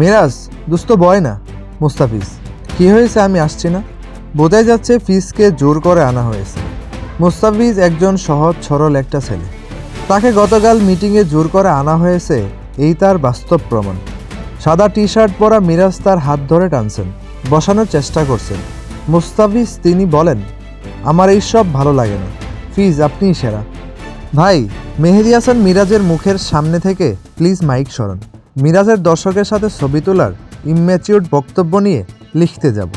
মিরাজ, দুস্ত বয় না, মুস্তাফিজ। কি হয়েছে আমি আসছি না? বোঝাই যাচ্ছে ফিজকে জোর করে আনা হয়েছে। মুস্তাফিজ একজন সহজ সরল একটা ছেলে। তাকে গতকাল মিটিংয়ে জোর করে আনা হয়েছে, এই তার বাস্তব প্রমাণ। সাদা টি শার্ট পরা মিরাজ তার হাত ধরে টানছেন, বসানোর চেষ্টা করছেন। মুস্তাফিজ তিনি বলেন, আমার এই সব ভালো লাগে না। ফিজ, আপনিই সেরা। ভাই, মেহেদি হাসান মিরাজের মুখের সামনে থেকে প্লিজ মাইক সরান। মিরাজের দর্শকের সাথে ছবি তোলার ইম্যাচিউর বক্তব্য নিয়ে লিখতে যাব।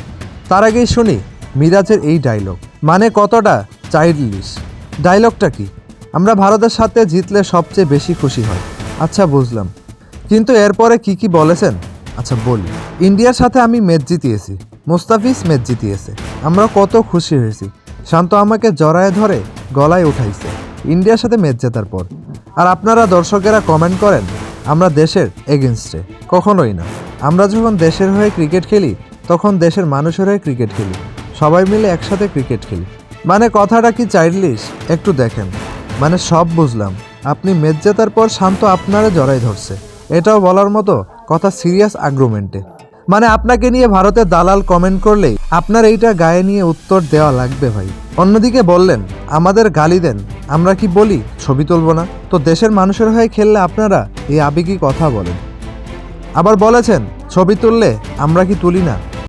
তার আগেই শুনি মিরাজের এই ডায়লগ মানে কতটা চাইল্ডলিশ ডায়লগটা কি? আমরা ভারতের সাথে জিতলে সবচেয়ে বেশি খুশি হয়। আচ্ছা বুঝলাম। কিন্তু এরপরে কি কি বলেছেন? আচ্ছা বলি। ইন্ডিয়ার সাথে আমি ম্যাচ জিতিয়েছি। মুস্তাফিজ ম্যাচ জিতিয়েছে। আমরা কত খুশি হয়েছি। শান্ত আমাকে জড়ায় ধরে গলায় উঠাইছে। ইন্ডিয়ার সাথে ম্যাচ জেতার পর। আর আপনারা দর্শকেরা কমেন্ট করেন, আমরা দেশের এগেনস্টে কখনোই না। আমরা যখন দেশের হয়ে ক্রিকেট খেলি, তখন দেশের মানুষের হয়ে ক্রিকেট খেলি। সবাই মিলে একসাথে ক্রিকেট খেলি। মানে কথাটা কি চাইল্ডিশ একটু দেখেন। মানে সব বুঝলাম। আপনি ম্যাচ জেতার পর শান্ত আপনারা জড়াই ধরছে। এটাও বলার মতো কথা সিরিয়াস আগ্রুমেন্টে মানে আপনাকে নিয়ে ভারতের দালাল কমেন্ট করলেই আপনার এইটা গায়ে নিয়ে উত্তর দেওয়া লাগবে ভাই। অন্যদিকে বললেন, আমাদের গালি দেন, আমরা কি বলি? ছবি তুলব না। তো দেশের মানুষের হয়ে খেললে আপনারা এই আবেগী কথা বলেন। আবার বলেছেন, ছবি তুললে আমরা কি তুলি না?